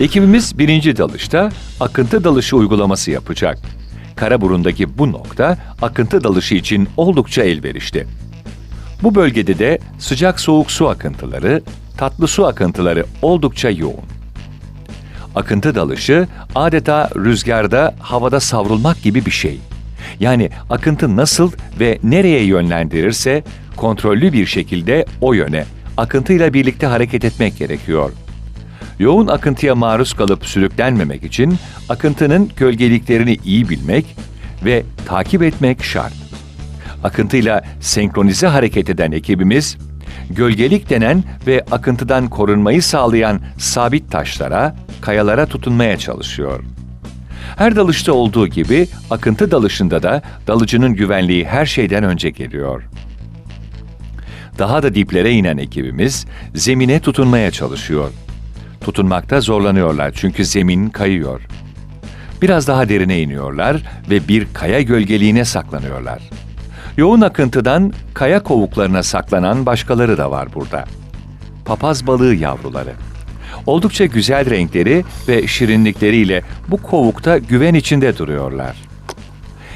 Ekibimiz birinci dalışta akıntı dalışı uygulaması yapacak. Karaburun'daki bu nokta akıntı dalışı için oldukça elverişli. Bu bölgede de sıcak soğuk su akıntıları, tatlı su akıntıları oldukça yoğun. Akıntı dalışı adeta rüzgarda havada savrulmak gibi bir şey. Yani akıntı nasıl ve nereye yönlendirirse kontrollü bir şekilde o yöne akıntıyla birlikte hareket etmek gerekiyor. Yoğun akıntıya maruz kalıp sürüklenmemek için akıntının gölgeliklerini iyi bilmek ve takip etmek şart. Akıntıyla senkronize hareket eden ekibimiz, gölgelik denen ve akıntıdan korunmayı sağlayan sabit taşlara, kayalara tutunmaya çalışıyor. Her dalışta olduğu gibi akıntı dalışında da dalıcının güvenliği her şeyden önce geliyor. Daha da diplere inen ekibimiz zemine tutunmaya çalışıyor. Tutunmakta zorlanıyorlar çünkü zemin kayıyor. Biraz daha derine iniyorlar ve bir kaya gölgeliğine saklanıyorlar. Yoğun akıntıdan kaya kovuklarına saklanan başkaları da var burada. Papaz balığı yavruları. Oldukça güzel renkleri ve şirinlikleriyle bu kovukta güven içinde duruyorlar.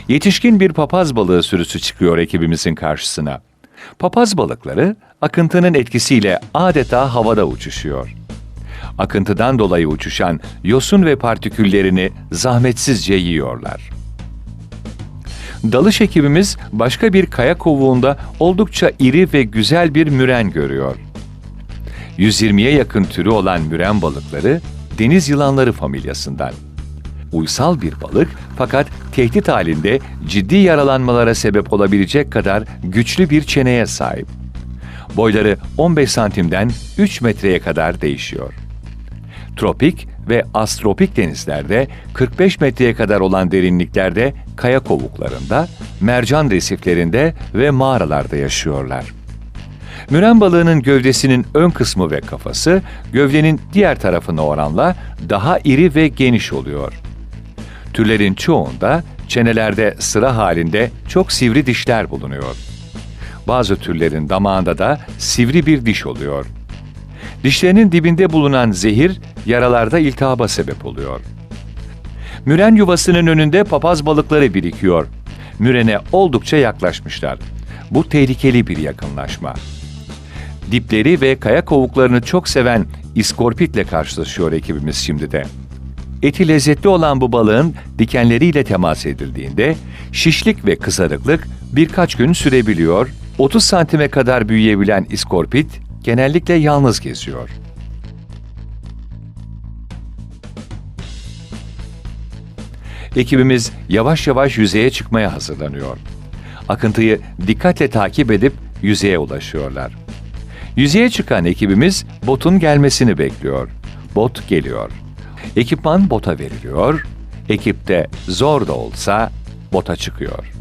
Yetişkin bir papaz balığı sürüsü çıkıyor ekibimizin karşısına. Papaz balıkları akıntının etkisiyle adeta havada uçuşuyor. Akıntıdan dolayı uçuşan yosun ve partiküllerini zahmetsizce yiyorlar. Dalış ekibimiz başka bir kaya kovuğunda oldukça iri ve güzel bir müren görüyor. 120'ye yakın türü olan müren balıkları deniz yılanları familyasından. Uysal bir balık fakat tehdit halinde ciddi yaralanmalara sebep olabilecek kadar güçlü bir çeneye sahip. Boyları 15 santimden 3 metreye kadar değişiyor. Tropik ve astropik denizlerde 45 metreye kadar olan derinliklerde kaya kovuklarında, mercan resiflerinde ve mağaralarda yaşıyorlar. Müren balığının gövdesinin ön kısmı ve kafası gövdenin diğer tarafına oranla daha iri ve geniş oluyor. Türlerin çoğunda çenelerde sıra halinde çok sivri dişler bulunuyor. Bazı türlerin damağında da sivri bir diş oluyor. Dişlerinin dibinde bulunan zehir yaralarda iltihaba sebep oluyor. Müren yuvasının önünde papaz balıkları birikiyor. Mürene oldukça yaklaşmışlar. Bu tehlikeli bir yakınlaşma. Dipleri ve kaya kovuklarını çok seven iskorpitle karşılaşıyor ekibimiz şimdi de. Eti lezzetli olan bu balığın dikenleriyle temas edildiğinde şişlik ve kızarıklık birkaç gün sürebiliyor, 30 santime kadar büyüyebilen iskorpit genellikle yalnız geziyor. Ekibimiz yavaş yavaş yüzeye çıkmaya hazırlanıyor. Akıntıyı dikkatle takip edip yüzeye ulaşıyorlar. Yüzeye çıkan ekibimiz botun gelmesini bekliyor. Bot geliyor. Ekipman bota veriliyor. Ekip de zor da olsa bota çıkıyor.